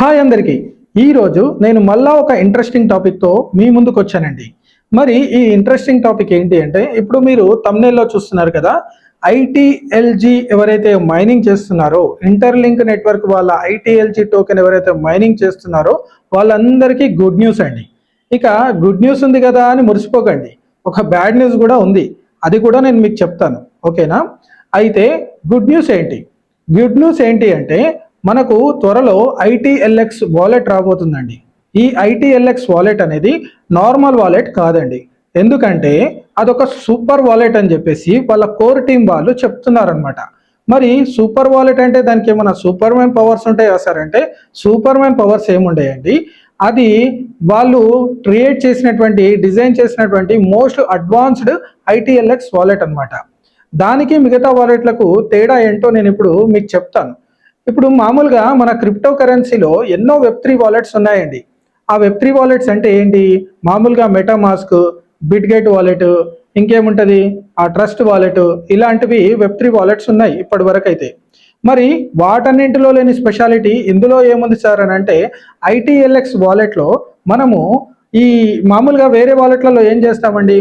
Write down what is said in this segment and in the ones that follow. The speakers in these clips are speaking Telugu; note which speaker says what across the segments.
Speaker 1: హాయ్ అందరికీ. ఈరోజు నేను మళ్ళా ఒక ఇంట్రెస్టింగ్ టాపిక్తో మీ ముందుకు వచ్చానండి. మరి ఈ ఇంట్రెస్టింగ్ టాపిక్ ఏంటి అంటే ఇప్పుడు మీరు తమ్నేల్లో చూస్తున్నారు కదా ఐటీఎల్జీ ఎవరైతే మైనింగ్ చేస్తున్నారో ఇంటర్లింక్ నెట్వర్క్ వాళ్ళ ఐటీఎల్జీ టోకెన్ ఎవరైతే మైనింగ్ చేస్తున్నారో వాళ్ళందరికీ గుడ్ న్యూస్ అండి. ఇక గుడ్ న్యూస్ ఉంది కదా అని మురిసిపోకండి. ఒక బ్యాడ్ న్యూస్ కూడా ఉంది. అది కూడా నేను మీకు చెప్తాను. ఓకేనా? అయితే గుడ్ న్యూస్ ఏంటి? గుడ్ న్యూస్ ఏంటి అంటే మనకు త్వరలో ఐటీఎల్ఎక్స్ వాలెట్ రాబోతుందండి. ఈ ఐటీఎల్ఎక్స్ వాలెట్ అనేది నార్మల్ వాలెట్ కాదండి. ఎందుకంటే అదొక సూపర్ వాలెట్ అని చెప్పేసి వాళ్ళ కోర్ టీం వాళ్ళు చెప్తున్నారనమాట మరి సూపర్ వాలెట్ అంటే దానికి ఏమైనా సూపర్ మ్యాన్ పవర్స్ ఉంటాయా సార్ అంటే సూపర్ మ్యాన్ పవర్స్ ఏముండయండి అది వాళ్ళు క్రియేట్ చేసినటువంటి డిజైన్ చేసినటువంటి మోస్ట్ అడ్వాన్స్డ్ ఐటీఎల్ఎక్స్ వాలెట్ అనమాట దానికి మిగతా వాలెట్లకు తేడా ఏంటో నేను ఇప్పుడు మీకు చెప్తాను. ఇప్పుడు మామూలుగా మన క్రిప్టో కరెన్సీలో ఎన్నో వెబ్ త్రీ వాలెట్స్ ఉన్నాయండి. ఆ వెబ్ త్రీ వాలెట్స్ అంటే ఏంటి? మామూలుగా మెటామాస్క్ బిట్గేట్ వాలెట్ ఇంకేముంటుంది? ఆ ట్రస్ట్ వాలెట్ ఇలాంటివి వెబ్ త్రీ వాలెట్స్ ఉన్నాయి ఇప్పటి వరకు అయితే మరి వాటన్నింటిలో లేని స్పెషాలిటీ ఇందులో ఏముంది సార్ అని అంటే ఐటీఎల్ఎక్స్ వాలెట్లో మనము ఈ మామూలుగా వేరే వాలెట్లలో ఏం చేస్తామండి?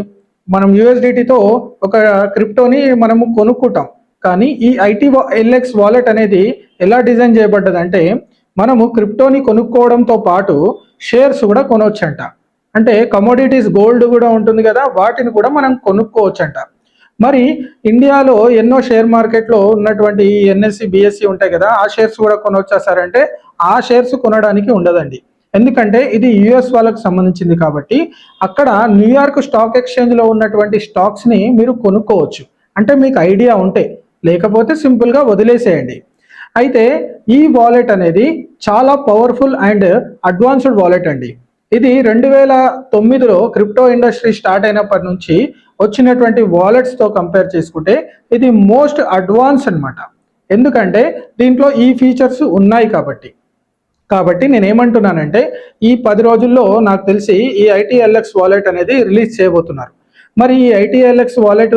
Speaker 1: మనం యూఎస్డిటీతో ఒక క్రిప్టోని మనము కొనుక్కుంటాం. కానీ ఈ ఐటీ ఎల్ఎక్స్ వాలెట్ అనేది ఎలా డిజైన్ చేయబడ్డది అంటే మనము క్రిప్టోని కొనుక్కోవడంతో పాటు షేర్స్ కూడా కొనవచ్చంట అంటే కమోడిటీస్ గోల్డ్ కూడా ఉంటుంది కదా వాటిని కూడా మనం కొనుక్కోవచ్చంట. మరి ఇండియాలో ఎన్నో షేర్ మార్కెట్లో ఉన్నటువంటి ఎన్ఎస్సి బిఎస్సి ఉంటాయి కదా ఆ షేర్స్ కూడా కొనొచ్చేసారంటే సార్? అంటే ఆ షేర్స్ కొనడానికి ఉండదండి. ఎందుకంటే ఇది యుఎస్ వాళ్ళకు సంబంధించింది కాబట్టి అక్కడ న్యూయార్క్ స్టాక్ ఎక్స్చేంజ్లో ఉన్నటువంటి స్టాక్స్ని మీరు కొనుక్కోవచ్చు. అంటే మీకు ఐడియా ఉంటే. లేకపోతే సింపుల్గా వదిలేసేయండి. అయితే ఈ వాలెట్ అనేది చాలా పవర్ఫుల్ అండ్ అడ్వాన్స్డ్ వాలెట్ అండి. ఇది రెండు వేల తొమ్మిదిలో క్రిప్టో ఇండస్ట్రీ స్టార్ట్ అయినప్పటి నుంచి వచ్చినటువంటి వాలెట్స్తో కంపేర్ చేసుకుంటే ఇది మోస్ట్ అడ్వాన్స్ అన్నమాట. ఎందుకంటే దీంట్లో ఈ ఫీచర్స్ ఉన్నాయి కాబట్టి. కాబట్టి నేను ఏమంటున్నానంటే ఈ పది రోజుల్లో నాకు తెలిసి ఈ ఐటీఎల్ఎక్స్ వాలెట్ అనేది రిలీజ్ చేయబోతున్నారు. మరి ఈ ఐటీఎల్ఎక్స్ వాలెట్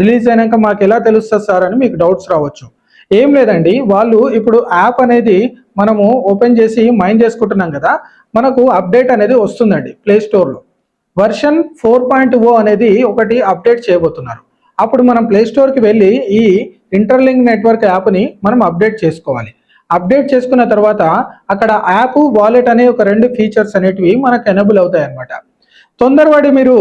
Speaker 1: రిలీజ్ అయినాక మాకు ఎలా తెలుస్తుంది సార్ అని మీకు డౌట్స్ రావచ్చు. ఏం లేదండి వాళ్ళు ఇప్పుడు యాప్ అనేది మనము ఓపెన్ చేసి మైండ్ చేసుకుంటున్నాం కదా మనకు అప్డేట్ అనేది వస్తుందండి ప్లే స్టోర్లో వర్షన్ ఫోర్ పాయింట్ ఓ అనేది ఒకటి అప్డేట్ చేయబోతున్నారు. అప్పుడు మనం ప్లే స్టోర్కి వెళ్ళి ఈ ఇంటర్లింక్ నెట్వర్క్ యాప్ని మనం అప్డేట్ చేసుకోవాలి. అప్డేట్ చేసుకున్న తర్వాత అక్కడ యాప్ వాలెట్ అనే ఒక రెండు ఫీచర్స్ అనేటివి మనకు ఎనబుల్ అవుతాయి అన్నమాట తొందరపడి మీరు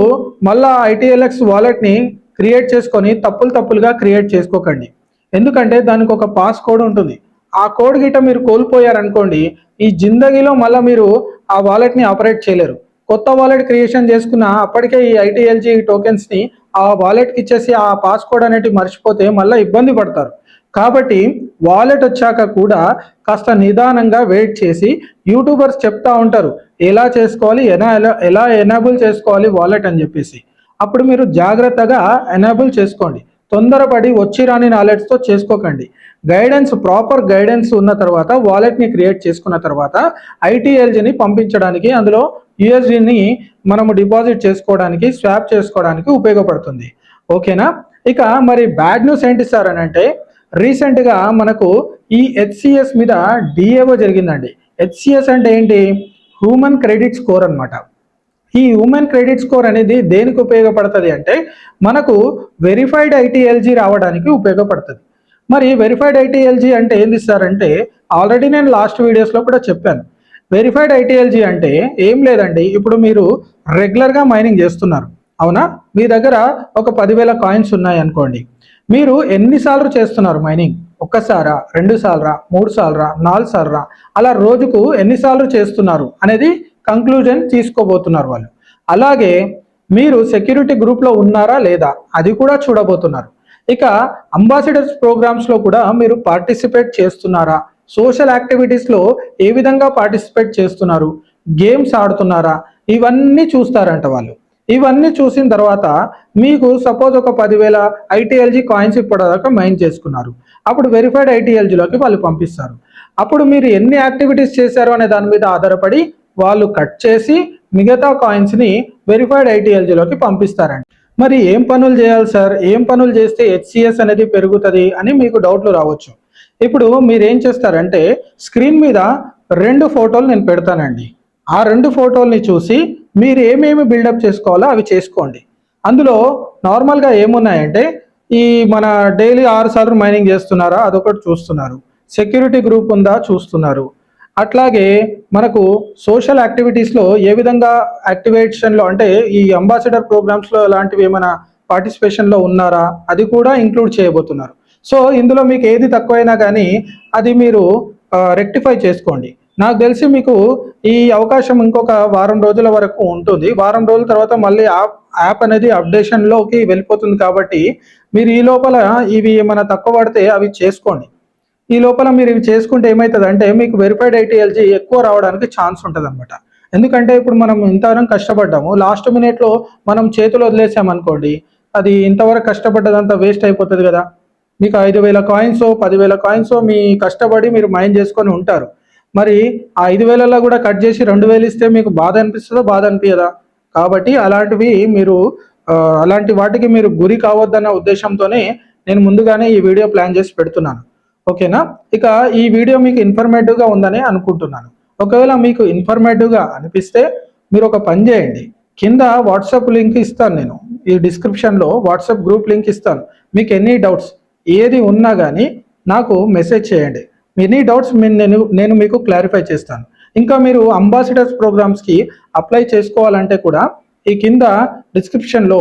Speaker 1: మళ్ళా ఐటీఎల్ఎక్స్ వాలెట్ని క్రియేట్ చేసుకొని తప్పులు తప్పులుగా క్రియేట్ చేసుకోకండి. ఎందుకంటే దానికి ఒక పాస్ కోడ్ ఉంటుంది. ఆ కోడ్ గిట్ట మీరు కోల్పోయారనుకోండి ఈ జిందగీలో మళ్ళీ మీరు ఆ వాలెట్ని ఆపరేట్ చేయలేరు. కొత్త వాలెట్ క్రియేషన్ చేసుకున్న అప్పటికే ఈ ఐటీఎల్జీ టోకెన్స్ని ఆ వాలెట్కి ఇచ్చేసి ఆ పాస్ కోడ్ అనేటివి మర్చిపోతే మళ్ళీ ఇబ్బంది పడతారు. కాబట్టి వాలెట్ వచ్చాక కూడా కాస్త నిదానంగా వెయిట్ చేసి యూట్యూబర్స్ చెప్తా ఉంటారు ఎలా చేసుకోవాలి ఎలా ఎలా ఎలా ఎనేబుల్ చేసుకోవాలి వాలెట్? అని చెప్పేసి. అప్పుడు మీరు జాగ్రత్తగా ఎనేబుల్ చేసుకోండి. తొందరపడి వచ్చి రాని నాలెడ్జ్తో చేసుకోకండి. గైడెన్స్ ప్రాపర్ గైడెన్స్ ఉన్న తర్వాత వాలెట్ని క్రియేట్ చేసుకున్న తర్వాత ఐటీఎల్జీని పంపించడానికి అందులో యుఎస్డిని మనము డిపాజిట్ చేసుకోవడానికి స్వాప్ చేసుకోవడానికి ఉపయోగపడుతుంది. ఓకేనా? ఇక మరి బ్యాడ్ న్యూస్ ఏంటి సార్ అని అంటే రీసెంట్గా మనకు ఈ హెచ్సిఎస్ మీద డిఏఓ జరిగిందండి. హెచ్సిఎస్ అంటే ఏంటి? హ్యూమన్ క్రెడిట్ స్కోర్ అనమాట ఈ హ్యూమన్ క్రెడిట్ స్కోర్ అనేది దేనికి ఉపయోగపడుతుంది అంటే మనకు వెరిఫైడ్ ఐటీఎల్జీ రావడానికి ఉపయోగపడుతుంది. మరి వెరిఫైడ్ ఐటీఎల్జీ అంటే ఏంది సార్ అంటే ఆల్రెడీ నేను లాస్ట్ వీడియోస్లో కూడా చెప్పాను. వెరిఫైడ్ ఐటీఎల్జీ అంటే ఏం లేదండి. ఇప్పుడు మీరు రెగ్యులర్గా మైనింగ్ చేస్తున్నారు. అవునా? మీ దగ్గర ఒక పదివేల కాయిన్స్ ఉన్నాయి అనుకోండి మీరు ఎన్నిసార్లు చేస్తున్నారు మైనింగ్? ఒక్కసారా? రెండు సార్రా మూడు సార్రా నాలుగు సార్రా అలా రోజుకు ఎన్నిసార్లు చేస్తున్నారు అనేది కంక్లూజన్ తీసుకోబోతున్నారు వాళ్ళు. అలాగే మీరు సెక్యూరిటీ గ్రూప్లో ఉన్నారా లేదా? అది కూడా చూడబోతున్నారు. ఇక అంబాసిడర్స్ ప్రోగ్రామ్స్లో కూడా మీరు పార్టిసిపేట్ చేస్తున్నారా? సోషల్ యాక్టివిటీస్లో ఏ విధంగా పార్టిసిపేట్ చేస్తున్నారు? గేమ్స్ ఆడుతున్నారా? ఇవన్నీ చూస్తారంట వాళ్ళు. ఇవన్నీ చూసిన తర్వాత మీకు సపోజ్ ఒక పదివేల ఐటీఎల్జీ కాయిన్స్ ఇప్పటిదాకా మైన్ చేసుకున్నారు. అప్పుడు వెరిఫైడ్ ఐటీఎల్జీలోకి వాళ్ళు పంపిస్తారు. అప్పుడు మీరు ఎన్ని యాక్టివిటీస్ చేశారు అనే దాని మీద ఆధారపడి వాళ్ళు కట్ చేసి మిగతా కాయిన్స్ని వెరిఫైడ్ ఐటీఎల్జీలోకి పంపిస్తారండి. మరి ఏం పనులు చేయాలి సార్? ఏం పనులు చేస్తే హెచ్సిఎస్ అనేది పెరుగుతుంది అని మీకు డౌట్లు రావచ్చు. ఇప్పుడు మీరేం చేస్తారంటే స్క్రీన్ మీద రెండు ఫోటోలు నేను పెడతానండి. ఆ రెండు ఫోటోల్ని చూసి మీరు ఏమేమి బిల్డప్ చేసుకోవాలో అవి చేసుకోండి. అందులో నార్మల్గా ఏమున్నాయంటే ఈ మన డైలీ ఆరు సార్లు మైనింగ్ చేస్తున్నారా అదొకటి చూస్తున్నారు. సెక్యూరిటీ గ్రూప్ ఉందా చూస్తున్నారు. అట్లాగే మనకు సోషల్ యాక్టివిటీస్లో ఏ విధంగా యాక్టివేషన్లో అంటే ఈ అంబాసిడర్ ప్రోగ్రామ్స్లో లాంటివి ఏమైనా పార్టిసిపేషన్లో ఉన్నారా అది కూడా ఇంక్లూడ్ చేయబోతున్నారు. సో ఇందులో మీకు ఏది తక్కువైనా కానీ అది మీరు రెక్టిఫై చేసుకోండి. నాకు తెలిసి మీకు ఈ అవకాశం ఇంకొక వారం రోజుల వరకు ఉంటుంది. వారం రోజుల తర్వాత మళ్ళీ యాప్ యాప్ అనేది అప్డేషన్లోకి వెళ్ళిపోతుంది కాబట్టి మీరు ఈ లోపల ఇవి ఏమైనా తక్కువ పడితే అవి చేసుకోండి. ఈ లోపల మీరు ఇవి చేసుకుంటే ఏమవుతుంది అంటే మీకు వెరిఫైడ్ ఐటీఎల్జీ ఎక్కువ రావడానికి ఛాన్స్ ఉంటుంది అనమాట ఎందుకంటే ఇప్పుడు మనం ఇంతవరకు కష్టపడ్డాము. లాస్ట్ మినిట్లో మనం చేతులు వదిలేసామనుకోండి అది ఇంతవరకు కష్టపడ్డదంతా వేస్ట్ అయిపోతుంది కదా. మీకు ఐదు వేల కాయిన్స్ పదివేల కాయిన్స్ మీ కష్టపడి మీరు మైండ్ చేసుకొని ఉంటారు. మరి ఆ ఐదు వేలలో కూడా కట్ చేసి రెండు వేలు ఇస్తే మీకు బాధ అనిపిస్తుందో? బాధ అనిపించదా కాబట్టి అలాంటివి మీరు అలాంటి వాటికి మీరు గురి కావద్దన్న ఉద్దేశంతోనే నేను ముందుగానే ఈ వీడియో ప్లాన్ చేసి పెడుతున్నాను. ఓకేనా? ఇక ఈ వీడియో మీకు ఇన్ఫర్మేటివ్గా ఉందని అనుకుంటున్నాను. ఒకవేళ మీకు ఇన్ఫర్మేటివ్గా అనిపిస్తే మీరు ఒక పని చేయండి. కింద వాట్సాప్ లింక్ ఇస్తాను నేను. ఈ డిస్క్రిప్షన్లో వాట్సాప్ గ్రూప్ లింక్ ఇస్తాను. మీకు ఎనీ డౌట్స్ ఏది ఉన్నా కానీ నాకు మెసేజ్ చేయండి. ఎనీ డౌట్స్ నేను నేను మీకు క్లారిఫై చేస్తాను. ఇంకా మీరు అంబాసిడర్స్ ప్రోగ్రామ్స్కి అప్లై చేసుకోవాలంటే కూడా ఈ కింద డిస్క్రిప్షన్లో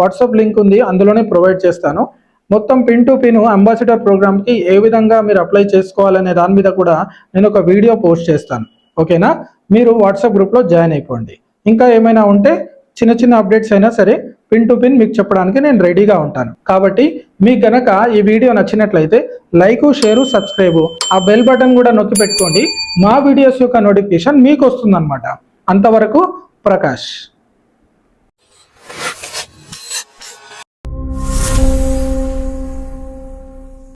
Speaker 1: వాట్సాప్ లింక్ ఉంది అందులోనే ప్రొవైడ్ చేస్తాను. మొత్తం పిన్ టు పిన్ అంబాసిడర్ ప్రోగ్రామ్కి ఏ విధంగా మీరు అప్లై చేసుకోవాలనే దాని మీద కూడా నేను ఒక వీడియో పోస్ట్ చేస్తాను. ఓకేనా? మీరు వాట్సాప్ గ్రూప్లో జాయిన్ అయిపోండి. ఇంకా ఏమైనా ఉంటే చిన్న చిన్న అప్డేట్స్ అయినా సరే పిన్ టు పిన్ మీకు చెప్పడానికి నేను రెడీగా ఉంటాను. కాబట్టి మీకు గనక ఈ వీడియో నచ్చినట్లయితే లైక్ షేరు సబ్స్క్రైబ్ ఆ బెల్ బటన్ కూడా నొక్కి పెట్టుకోండి. మా వీడియోస్ యొక్క నోటిఫికేషన్ మీకు వస్తుందన్నమాట. అంతవరకు ప్రకాష్.